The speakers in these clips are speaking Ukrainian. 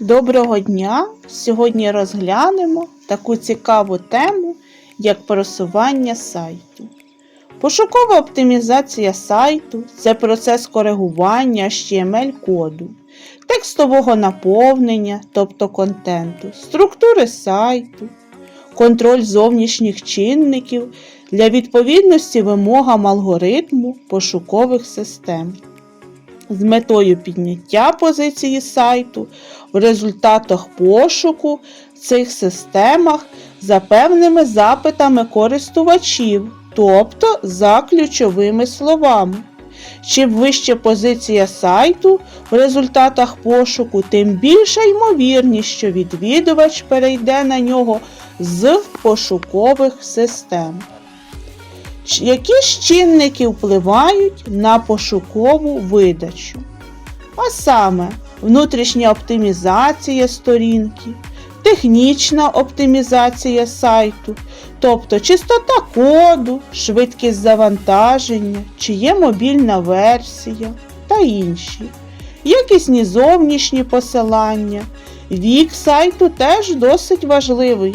Доброго дня! Сьогодні розглянемо таку цікаву тему, як просування сайту. Пошукова оптимізація сайту це процес коригування HTML-коду, текстового наповнення, тобто контенту, структури сайту, контроль зовнішніх чинників для відповідності вимогам алгоритму пошукових систем. З метою підняття позиції сайту в результатах пошуку в цих системах за певними запитами користувачів, тобто за ключовими словами. Чим вища позиція сайту в результатах пошуку, тим більша ймовірність, що відвідувач перейде на нього з пошукових систем. Які ж чинники впливають на пошукову видачу? А саме внутрішня оптимізація сторінки, технічна оптимізація сайту, тобто чистота коду, швидкість завантаження, чи є мобільна версія та інші, якісні зовнішні посилання. Вік сайту теж досить важливий.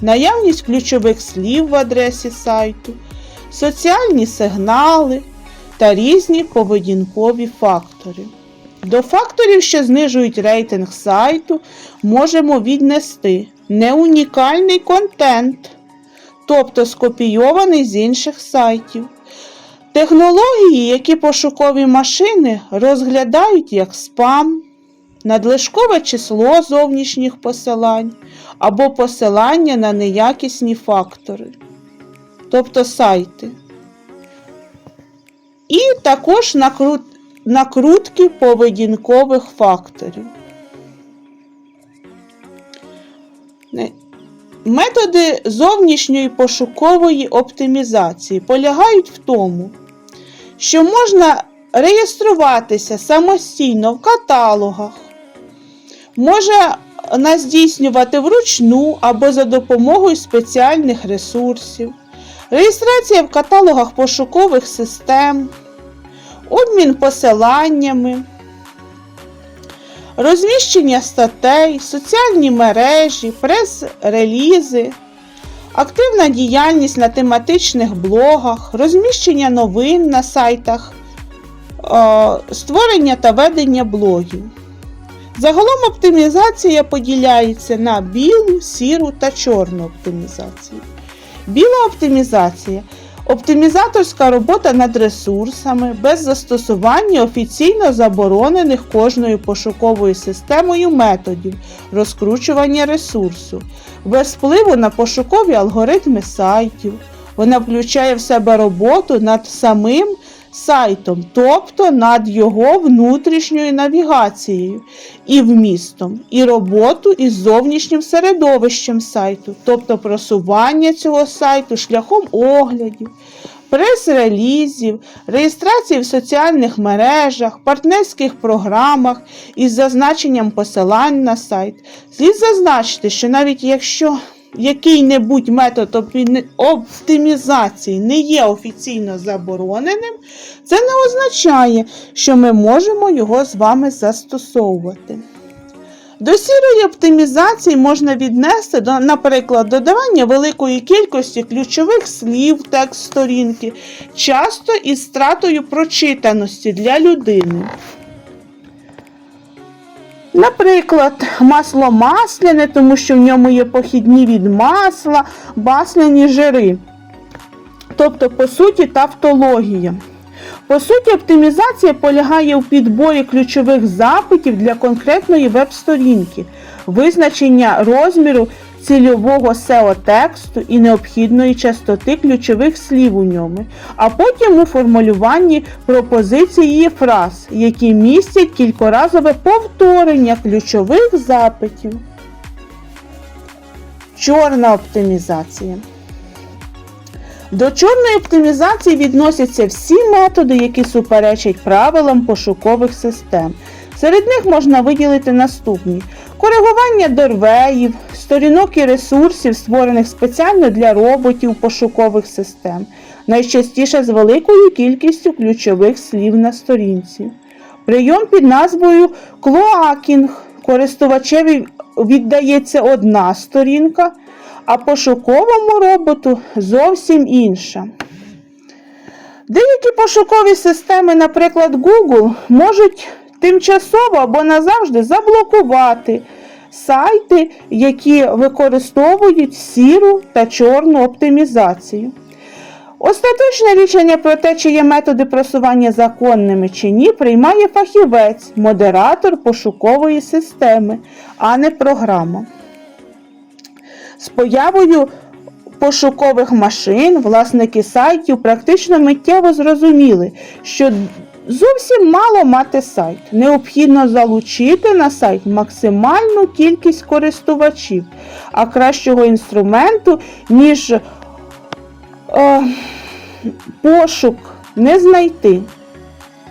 Наявність ключових слів в адресі сайту, соціальні сигнали та різні поведінкові фактори. До факторів, що знижують рейтинг сайту, можемо віднести неунікальний контент, тобто скопійований з інших сайтів. Технології, які пошукові машини розглядають як спам, надлишкове число зовнішніх посилань або посилання на неякісні фактори тобто сайти. І також накрут... накрутки поведінкових факторів. Методи зовнішньої пошукової оптимізації полягають в тому, що можна реєструватися самостійно в каталогах, може здійснювати вручну або за допомогою спеціальних ресурсів, реєстрація в каталогах пошукових систем, обмін посиланнями, розміщення статей, соціальні мережі, прес-релізи, активна діяльність на тематичних блогах, розміщення новин на сайтах, е, створення та ведення блогів. Загалом оптимізація поділяється на білу, сіру та чорну оптимізацію. Біла оптимізація оптимізаторська робота над ресурсами без застосування офіційно заборонених кожною пошуковою системою методів розкручування ресурсу, без впливу на пошукові алгоритми сайтів. Вона включає в себе роботу над самим сайтом, тобто над його внутрішньою навігацією і вмістом, і роботу із зовнішнім середовищем сайту, тобто просування цього сайту шляхом оглядів, прес-релізів, реєстрації в соціальних мережах, партнерських програмах із зазначенням посилань на сайт. Слід зазначити, що навіть якщо який-небудь метод оптимізації не є офіційно забороненим, це не означає, що ми можемо його з вами застосовувати. До сірої оптимізації можна віднести, до, наприклад, додавання великої кількості ключових слів текст сторінки, часто із стратою прочитаності для людини. Наприклад, масло масляне, тому що в ньому є похідні від масла, масляні жири. Тобто, по суті, тавтологія. По суті, оптимізація полягає у підборі ключових запитів для конкретної веб-сторінки, визначення розміру цільового SEO-тексту і необхідної частоти ключових слів у ньому, а потім у формулюванні пропозиції і фраз, які містять кількоразове повторення ключових запитів. Чорна оптимізація. До чорної оптимізації відносяться всі методи, які суперечать правилам пошукових систем. Серед них можна виділити наступні: коригування дорвеїв, сторінок і ресурсів, створених спеціально для роботів пошукових систем, найчастіше з великою кількістю ключових слів на сторінці. Прийом під назвою клоакінг користувачеві віддається одна сторінка, а пошуковому роботу зовсім інша. Деякі пошукові системи, наприклад, Google, можуть тимчасово або назавжди заблокувати сайти, які використовують сіру та чорну оптимізацію. Остаточне рішення про те, чи є методи просування законними чи ні, приймає фахівець, модератор пошукової системи, а не програма. З появою пошукових машин власники сайтів практично миттєво зрозуміли, що зовсім мало мати сайт. Необхідно залучити на сайт максимальну кількість користувачів, а кращого інструменту, ніж е, пошук не знайти.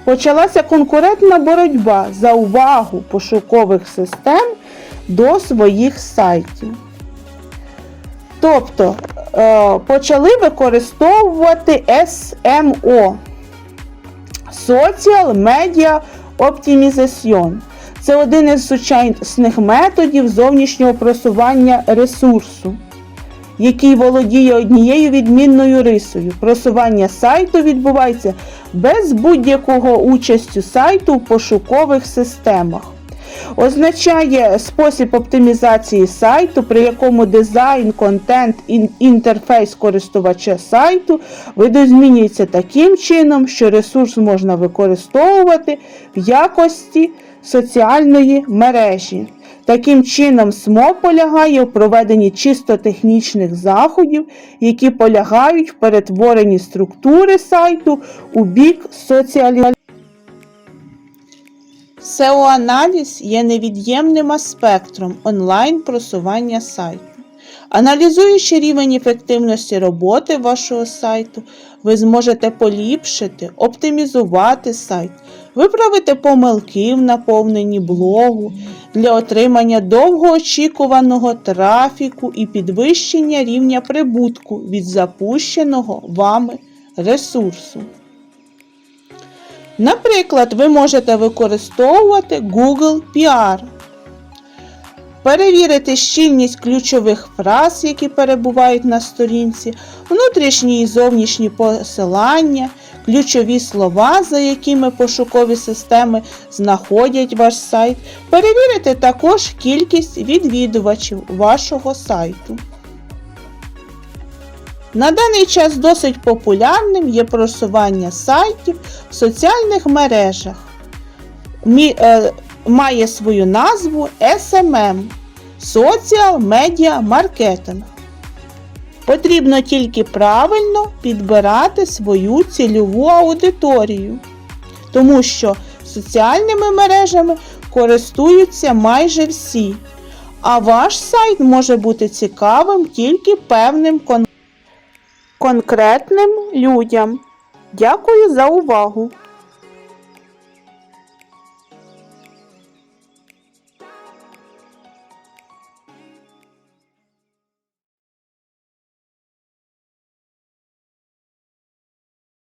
Почалася конкурентна боротьба за увагу пошукових систем до своїх сайтів. Тобто е, почали використовувати SMO Social Media Optimization. Це один із сучасних методів зовнішнього просування ресурсу, який володіє однією відмінною рисою. Просування сайту відбувається без будь-якого участю сайту в пошукових системах. Означає спосіб оптимізації сайту, при якому дизайн, контент і інтерфейс користувача сайту видозмінюється таким чином, що ресурс можна використовувати в якості соціальної мережі. Таким чином, СМО полягає в проведенні чисто технічних заходів, які полягають в перетворенні структури сайту у бік соціалізації. SEO-аналіз є невід'ємним аспектом онлайн-просування сайту. Аналізуючи рівень ефективності роботи вашого сайту, ви зможете поліпшити, оптимізувати сайт, виправити помилки в наповненні блогу для отримання довгоочікуваного трафіку і підвищення рівня прибутку від запущеного вами ресурсу. Наприклад, ви можете використовувати Google PR, перевірити щільність ключових фраз, які перебувають на сторінці, внутрішні і зовнішні посилання, ключові слова, за якими пошукові системи знаходять ваш сайт, перевірити також кількість відвідувачів вашого сайту. На даний час досить популярним є просування сайтів в соціальних мережах. Мі, е, має свою назву SMM Social Media Marketing. Потрібно тільки правильно підбирати свою цільову аудиторію, тому що соціальними мережами користуються майже всі, а ваш сайт може бути цікавим тільки певним конкретним конкретним людям. Дякую за увагу!